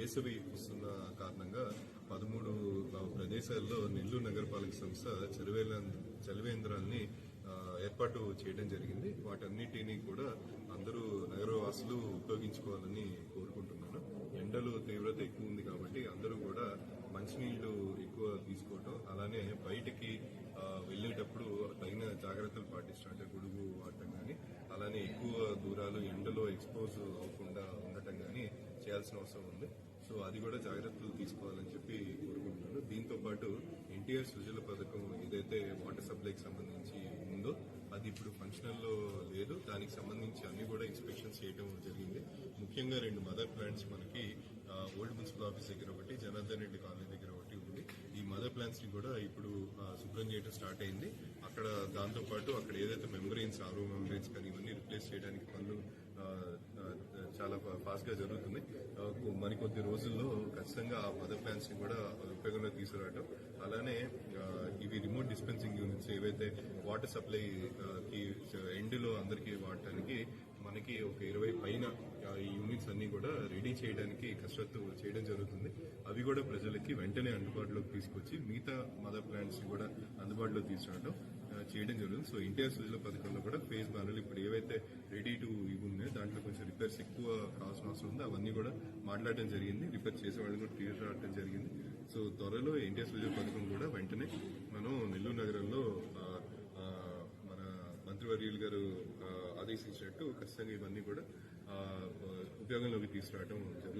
వేసవి వస్తున్న కారణంగా పదమూడు ప్రదేశాల్లో నెల్లూరు నగరపాలక సంస్థ చలివేల చలివేంద్రాన్ని ఏర్పాటు చేయడం జరిగింది. వాటన్నిటిని కూడా అందరూ నగరవాసులు ఉపయోగించుకోవాలని కోరుకుంటున్నాను. ఎండలు తీవ్రత ఎక్కువ ఉంది కాబట్టి అందరూ కూడా మంచినీళ్ళు ఎక్కువ తీసుకోవటం అలానే బయటికి వెళ్ళేటప్పుడు తగిన జాగ్రత్తలు పాటించడం అంటే గొడుగు వాడటం కానీ అలానే ఎక్కువ దూరాలు ఎండలో ఎక్స్పోజ్ అవ్వకుండా ఉండటం కానీ చేయాల్సిన అవసరం ఉంది. సో అది కూడా జాగ్రత్తలు తీసుకోవాలని చెప్పి కోరుకుంటున్నాను. దీంతో పాటు ఎన్టీఆర్ సుజల పథకం ఏదైతే వాటర్ సప్లైకి సంబంధించి ఉందో అది ఇప్పుడు ఫంక్షనల్లో లేదు. దానికి సంబంధించి అన్ని కూడా ఇన్స్పెక్షన్స్ చేయడం జరిగింది. ముఖ్యంగా రెండు మదర్ ప్లాంట్స్ మనకి ఓల్డ్ మున్సిపల్ ఆఫీస్ దగ్గర ఒకటి జనార్దన్ రెడ్డి కాలనీ దగ్గర ఒకటి ఉంది ఈ మదర్ ప్లాంట్స్ ని కూడా ఇప్పుడు శుభ్రం చేయడం స్టార్ట్ అయింది. అక్కడ దాంతో పాటు అక్కడ ఏదైతే మెమరీన్స్ ఆరో మెమరీన్స్ కానీ ఇవన్నీ రిప్లేస్ చేయడానికి పనులు చాలా ఫాస్ట్గా జరుగుతుంది. మరి కొద్ది రోజుల్లో ఖచ్చితంగా ఆ మదర్ ప్లాన్స్ని కూడా ఉపయోగంలో తీసుకురావడం అలానే ఇవి రిమోట్ డిస్పెన్సింగ్ యూనిట్స్ ఏవైతే వాటర్ సప్లై కి ఎండ్లో అందరికీ వాడటానికి మనకి ఒక ఇరవై పైన ఈ యూనిట్స్ అన్ని కూడా రెడీ చేయడానికి కసరత్తు చేయడం జరుగుతుంది. అవి కూడా ప్రజలకి వెంటనే అందుబాటులోకి తీసుకొచ్చి మిగతా మదర్ ప్లాంట్స్ కూడా అందుబాటులో తీసుకురావడం చేయడం జరుగుతుంది. సో ఎన్టీఆర్ సుజల పథకంలో కూడా ఫేజ్ బ్యానర్లు ఇప్పుడు ఏవైతే రెడీ టు ఇవి ఉన్నాయో దాంట్లో కొంచెం రిపేర్స్ ఎక్కువ కావాల్సిన అవసరం ఉంది అవన్నీ కూడా మాట్లాడడం జరిగింది. రిపేర్ చేసే వాళ్ళని కూడా క్లియర్ జరిగింది. సో త్వరలో ఎన్టీఆర్ సుజల పథకం కూడా వెంటనే మనం నెల్లూరు నగరంలో ఆ, ఆ, మన మంత్రివర్యులు గారు ఆదేశించినట్టు ఖచ్చితంగా ఇవన్నీ కూడా ఉపయోగంలోకి తీసుకురావడం జరుగుతుంది.